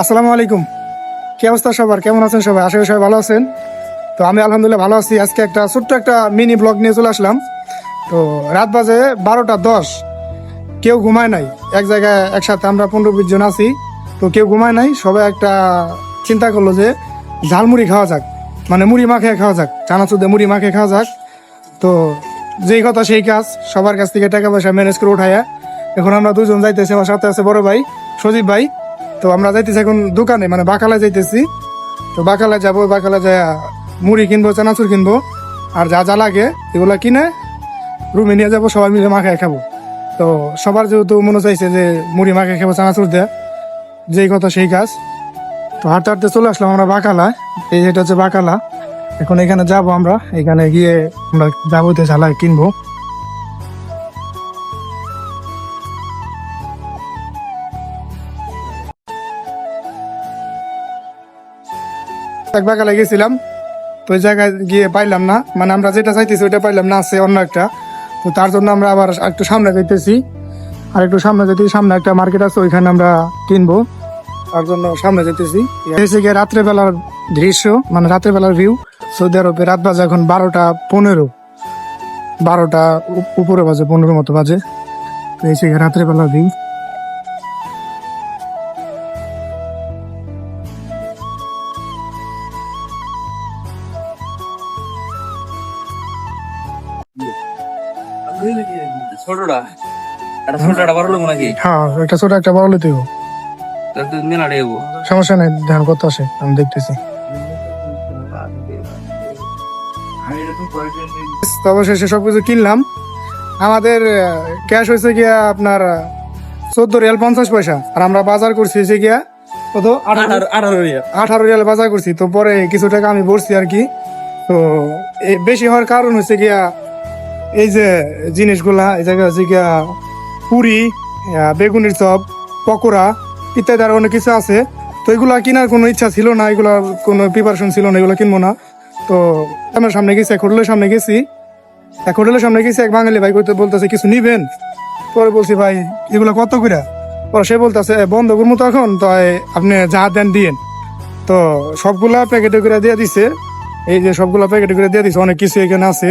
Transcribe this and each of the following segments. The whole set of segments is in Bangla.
আসসালামু আলাইকুম। কি অবস্থা সবার? কেমন আছেন সবাই? আশা করি সবাই ভালো আছেন। তো আমি আলহামদুলিল্লাহ ভালো আছি। আজকে একটা ছোট্ট একটা মিনি ব্লগ নিয়ে চলে আসলাম। তো রাত বাজে বারোটা দশ। কেউ ঘুমায় নাই। এক জায়গায় একসাথে আমরা পনেরো বিশ জন আছি। তো কেউ ঘুমায় নাই। সবাই একটা চিন্তা করল যে ঝালমুড়ি খাওয়া যাক। মানে মুড়ি মাখে খাওয়া যাক। চানাচুদে মুড়ি মাখে খাওয়া যাক। তো যেই কথা সেই কাজ। সবার কাছ থেকে টাকা পয়সা ম্যানেজ করে উঠাইয়া। এখন আমরা দুজন যাইতেছি। আমার সাথে আছে বড় ভাই, সজীব ভাই। তো আমরা যাইতেছি এখন দোকানে মানে বাকালায় যাইতেছি। তো বাকালায় যাব, বাকালায় যায় মুড়ি কিনবো, চানাচুর কিনবো। আর যা যা লাগে এগুলো কিনে রুমে নিয়ে যাব, সবাই মিলে মাখায় খাব। তো সবার যেহেতু মনে চাইছে যে মুড়ি মাখায় খাব, চানাচুর দেয়, যেই কথা সেই কাজ। তো হাঁটতে হাঁটতে চলে আসলাম আমরা বাকালা এই যেটা হচ্ছে বাকালা। এখন এখানে যাব আমরা, এখানে গিয়ে আমরা যাব যাবতীয় ঝালাই কিনবো। এক বাগালে গেছিলাম, তো ওই জায়গায় গিয়ে পাইলাম না। মানে আমরা যেটা চাইতেছি ওইটা পাইলাম না, আছে অন্য একটা। তো তার জন্য আমরা আবার একটু সামনে যাইতেছি। আর একটু সামনে যেতে সামনে একটা মার্কেট আছে, ওইখানে আমরা কিনবো। তার জন্য সামনে যেতেছি এসে গিয়ে রাত্রেবেলার দৃশ্য মানে রাত্রেবেলার ভিউ সৌদি আরবে রাত বাজে এখন বারোটা পনেরো। বারোটা উপ- উপরে বাজে পনেরো মতো বাজে। তো এসে গিয়ে রাত্রেবেলার ভিউ ছোটটা? একটা ছোটটা বড় লোক নাকি? হ্যাঁ একটা ছোট বড় সমস্যা নেই ধ্যান করতে আসে আমি দেখতেছি। অবশেষে সবকিছু কিনলাম। আমাদের ক্যাশ হয়েছে গিয়া আপনার চোদ্দ রিয়াল পঞ্চাশ পয়সা। আর আমরা বাজার করছি হচ্ছে গিয়া কত? আঠারো রিয়াল। বাজার করছি। তো পরে কিছু টাকা আমি বলছি আর কি। তো বেশি হওয়ার কারণ হচ্ছে গিয়া এই যে জিনিসগুলা, এই জায়গায় হচ্ছে গিয়া পুরি বেগুনের চপ, পকোড়া ইত্যাদি আর অনেক কিছু আছে। তো এগুলা কেনার কোনো ইচ্ছা ছিল না, এগুলা কোনো প্রিপারেশন ছিল না, এগুলো কিনবো না। তো আমার সামনে গেছি, এক হোটেলের সামনে গেছি। এক হোটেলের সামনে গেছি, এক বাঙালি ভাই করতে বলতেছে, কিছু নিবেন? পরে বলছি, ভাই, এগুলো কত করে পরে সে বলতেছে বন্ধ করব তো এখন, তো আপনি যা দেন দিয়েন। তো সবগুলা প্যাকেটে করে দিয়ে দিছে। এই যে সবগুলা প্যাকেটে করে দিয়ে দিছে, অনেক কিছু এখানে আছে।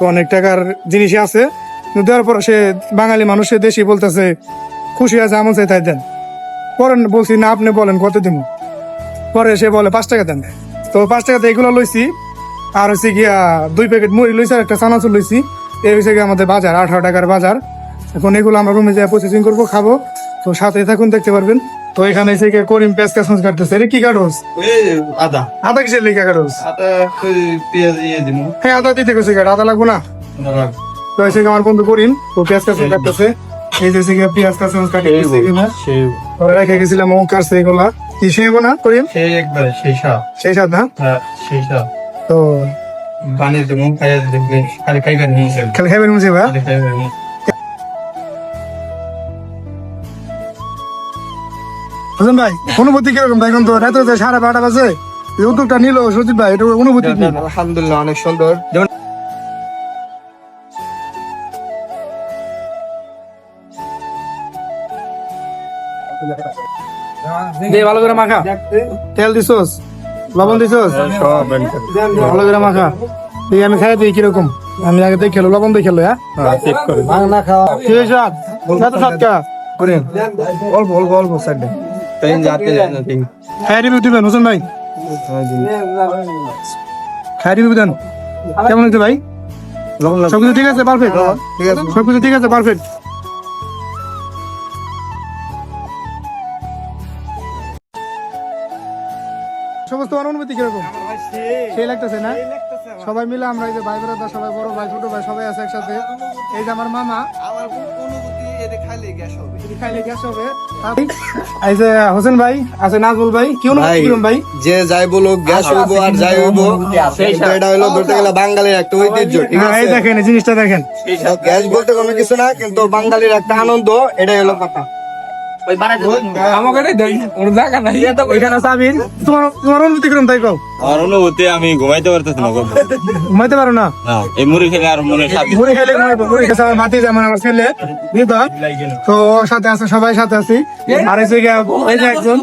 তো অনেক টাকার জিনিসই আছে। দেওয়ার পর সে বাঙালি মানুষের দেশি বলতেছে, খুশি আছে আমন চাই, তাই দেন। পরে বলছি, না, আপনি বলেন, কত দিব? পরে সে বলে, পাঁচ টাকা দেন। তো পাঁচ টাকাতে এগুলো লইছি। আর হচ্ছে গিয়া, দুই প্যাকেট মুড়ি লইছি আর একটা চানাচুর লইছি। এই হচ্ছে গিয়ে আমাদের বাজার, আঠারো টাকার বাজার। এখন এগুলো আমরা রুমে যাই প্রসেসিং করব, খাব। তো সাথে থাকুন দেখতে পারবেন। তো এখানে এসে গিয়ে করিম পেঁয়াজ কাসমাস কাটতেছে এটা কি কাটস আদা। আদা কিসের লিখা কাটস আদা পেঁয়াজ দিয়ে দিব হ্যাঁ আদা দিতে গেছে কাট আদা লাগবো না? তো এসে আমার বন্ধু করিম তো পেঁয়াজ কাসমাস কাটতেছে এই যে গিয়ে পেঁয়াজ এগুলা। সেই পরে রেখে গেছিলাম ও কাটছে এগুলা। কি সেব না করিম? সেই একবারে সেই সাপ। সেই সাথ না? হ্যাঁ সেই সাপ। তো বানিয়ে দেবো খাইয়া দেখবে খালি খাইবার নিয়ে খালি খাইবেন মুছে ভাই খালি খাইবার বুঝলেন ভাই অনুভূতি কীরকম? ভাই এখন তো রাত্রে তো সাড়ে বারোটা বাজে এই উদ্যোগটা নিল সজিত ভাই এটা অনুভূতি কি? আলহামদুলিল্লাহ অনেক সুন্দর। যেমন দে ভালো করে মাখা। তেল দিছোস? লবণ দিছোস? ভালো করে মাখা। এই আমি খাই দিই কীরকম? আমি আগে দেখে খেলো লবণ দেখে খেলো হ্যাঁ? চেক করে। কি হয়েছে সাত সাত কা করেন। অল্প অল্প অল্প সাইড তাই যাতে ঠিক খাই রিভিউ দিবেন হোসেন ভাই। খাই রিভিউ দেন। কেমন হয়েছে ভাই? সবকিছু ঠিক আছে পারফেক্ট ঠিক আছে। সবকিছু ঠিক আছে পারফেক্ট সমস্ত আমার অনুভূতি কীরকম সেই লাগতেছে না? সবাই মিলে আমরা এই যে ভাই ব্রাদার সবাই বড় ভাই ছোট ভাই সবাই আছে একসাথে। এই যে আমার মামা। হোসেন ভাই আছে ভাই। ভাই, যে যাই বলুক গ্যাস হইব আর যাই হইব এটা হলো ধরতে গেলে বাঙালির একটা ঐতিহ্য ঠিক হ্যাঁ আছে? দেখেন জিনিসটা দেখেন। গ্যাস বলতে কোনো কিছু না কিন্তু বাঙালির একটা আনন্দ এটাই হলো কথা। ওই বানাই আমাকে দেন ওর জায়গা নাই। ওইখানে সাবিন তোমার তোমার অনুভূতি কীরকম তাই কও? আমার অনুভূতি আমি ঘুমাইতে পারতেছি না ঘুমাইতে পারো না? না এই মুড়ি খেলে আর মনে শান্তি মুড়ি খেলে ঘুমাইবো। মুড়ি খেতে আমার মাটি যেমন আমার ছেলে দিদা তো ওর সাথে আছে সবাই সাথে আছি। আর এই যে গিয়া- যে একজন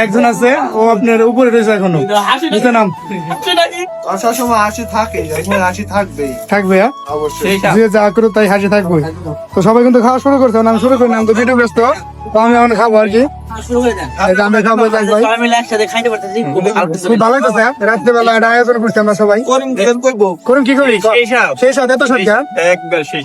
একজন আছে ও আপনার উপরে রয়েছে এখনও। বুঝতে নাম? সবসময় হাসি থাকে হাসি থাকবে। থাকবে হ্যাঁ? অবশ্যই। যে যা করো তাই হাসি থাকবে। তো সবাই কিন্তু খাওয়া শুরু করছে আমি শুরু করি না আমি তো ভিডিও ব্যস্ত। তো আমি এখন খাব আর কি। খাব খুব ভালো হইতেছে রাত্রেবেলা এটা আয়োজন করছি আমরা সবাই। করিম কি করি সেই সাথে এত সংখ্যা একবার সেই